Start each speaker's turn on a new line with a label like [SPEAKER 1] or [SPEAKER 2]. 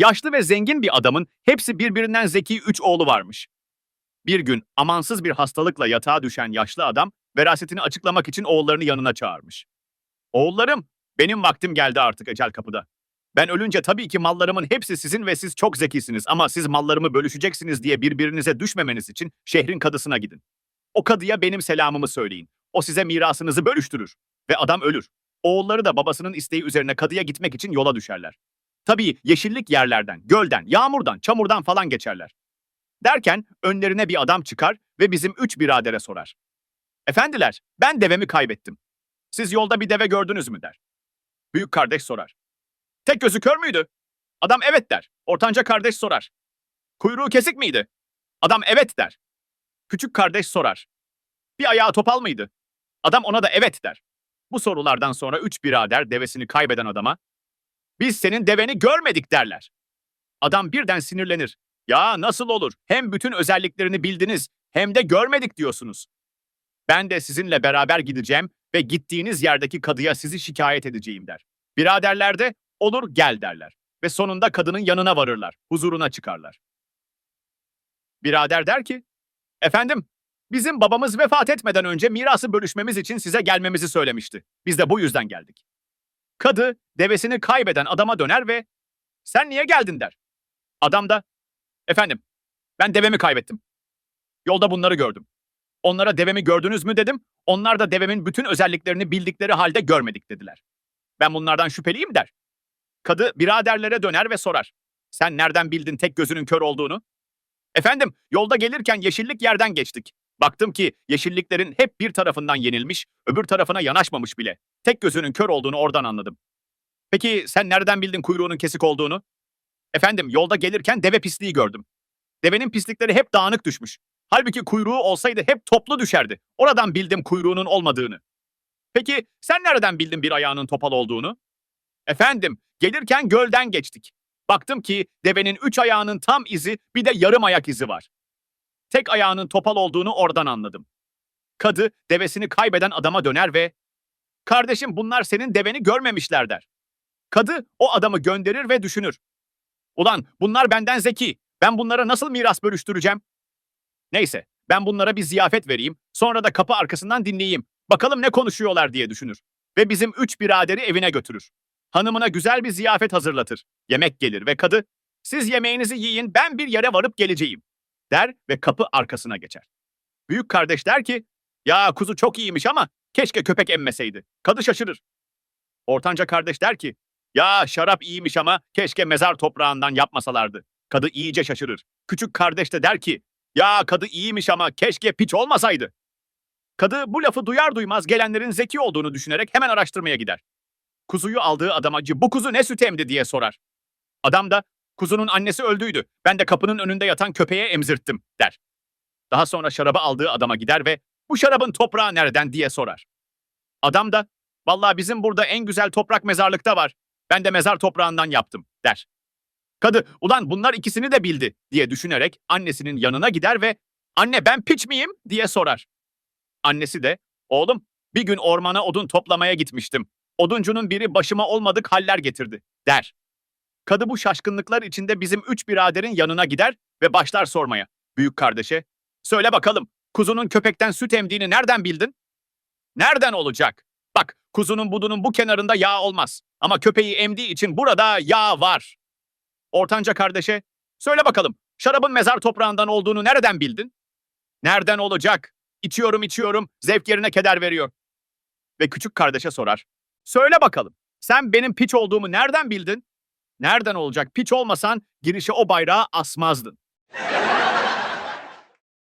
[SPEAKER 1] Yaşlı ve zengin bir adamın hepsi birbirinden zeki üç oğlu varmış. Bir gün amansız bir hastalıkla yatağa düşen yaşlı adam verasetini açıklamak için oğullarını yanına çağırmış. Oğullarım, benim vaktim geldi artık ecel kapıda. Ben ölünce tabii ki mallarımın hepsi sizin ve siz çok zekisiniz ama siz mallarımı bölüşeceksiniz diye birbirinize düşmemeniz için şehrin kadısına gidin. O kadıya benim selamımı söyleyin. O size mirasınızı bölüştürür. Ve adam ölür. Oğulları da babasının isteği üzerine kadıya gitmek için yola düşerler. Tabii yeşillik yerlerden, gölden, yağmurdan, çamurdan falan geçerler. Derken önlerine bir adam çıkar ve bizim üç biradere sorar. Efendiler, ben devemi kaybettim. Siz yolda bir deve gördünüz mü der. Büyük kardeş sorar. Tek gözü kör müydü? Adam evet der. Ortanca kardeş sorar. Kuyruğu kesik miydi? Adam evet der. Küçük kardeş sorar. Bir ayağı topal mıydı? Adam ona da evet der. Bu sorulardan sonra üç birader devesini kaybeden adama biz senin deveni görmedik derler. Adam birden sinirlenir. Ya nasıl olur? Hem bütün özelliklerini bildiniz hem de görmedik diyorsunuz. Ben de sizinle beraber gideceğim ve gittiğiniz yerdeki kadıya sizi şikayet edeceğim der. Biraderler de olur gel derler ve sonunda kadının yanına varırlar, huzuruna çıkarlar. Birader der ki, efendim bizim babamız vefat etmeden önce mirası bölüşmemiz için size gelmemizi söylemişti. Biz de bu yüzden geldik. Kadı devesini kaybeden adama döner ve sen niye geldin der. Adam da efendim ben devemi kaybettim. Yolda bunları gördüm. Onlara devemi gördünüz mü dedim. Onlar da devemin bütün özelliklerini bildikleri halde görmedik dediler. Ben bunlardan şüpheliyim der. Kadı biraderlere döner ve sorar. Sen nereden bildin tek gözünün kör olduğunu? Efendim yolda gelirken yeşillik yerden geçtik. Baktım ki yeşilliklerin hep bir tarafından yenilmiş, öbür tarafına yanaşmamış bile. Tek gözünün kör olduğunu oradan anladım. Peki sen nereden bildin kuyruğunun kesik olduğunu? Efendim yolda gelirken deve pisliği gördüm. Devenin pislikleri hep dağınık düşmüş. Halbuki kuyruğu olsaydı hep toplu düşerdi. Oradan bildim kuyruğunun olmadığını. Peki sen nereden bildin bir ayağının topal olduğunu? Efendim gelirken gölden geçtik. Baktım ki devenin üç ayağının tam izi bir de yarım ayak izi var. Tek ayağının topal olduğunu oradan anladım. Kadı devesini kaybeden adama döner ve Kardeşim bunlar senin deveni görmemişler der. Kadı o adamı gönderir ve düşünür. Ulan bunlar benden zeki. Ben bunlara nasıl miras bölüştüreceğim? Neyse ben bunlara bir ziyafet vereyim. Sonra da kapı arkasından dinleyeyim. Bakalım ne konuşuyorlar diye düşünür. Ve bizim üç biraderi evine götürür. Hanımına güzel bir ziyafet hazırlatır. Yemek gelir ve kadı siz yemeğinizi yiyin ben bir yere varıp geleceğim der ve kapı arkasına geçer. Büyük kardeş der ki ya kuzu çok iyiymiş ama keşke köpek emmeseydi. Kadı şaşırır. Ortanca kardeş der ki ya şarap iyiymiş ama keşke mezar toprağından yapmasalardı. Kadı iyice şaşırır. Küçük kardeş de der ki ya kadı iyiymiş ama keşke piç olmasaydı. Kadı bu lafı duyar duymaz gelenlerin zeki olduğunu düşünerek hemen araştırmaya gider. Kuzuyu aldığı adama bu kuzu ne süt emdi diye sorar. Adam da kuzunun annesi öldüydü. Ben de kapının önünde yatan köpeğe emzirttim der. Daha sonra şarabı aldığı adama gider ve bu şarabın toprağı nereden diye sorar. Adam da vallahi bizim burada en güzel toprak mezarlıkta var. Ben de mezar toprağından yaptım der. Kadı ulan bunlar ikisini de bildi diye düşünerek annesinin yanına gider ve anne ben piç miyim diye sorar. Annesi de oğlum bir gün ormana odun toplamaya gitmiştim. Oduncunun biri başıma olmadık haller getirdi der. Kadı bu şaşkınlıklar içinde bizim üç biraderin yanına gider ve başlar sormaya. Büyük kardeşe, söyle bakalım kuzunun köpekten süt emdiğini nereden bildin? Nereden olacak? Bak kuzunun budunun bu kenarında yağ olmaz. Ama köpeği emdiği için burada yağ var. Ortanca kardeşe, söyle bakalım şarabın mezar toprağından olduğunu nereden bildin? Nereden olacak? İçiyorum içiyorum, zevk yerine keder veriyor. Ve küçük kardeşe sorar. Söyle bakalım, sen benim piç olduğumu nereden bildin? Nereden olacak? Piç olmasan girişe o bayrağı asmazdın.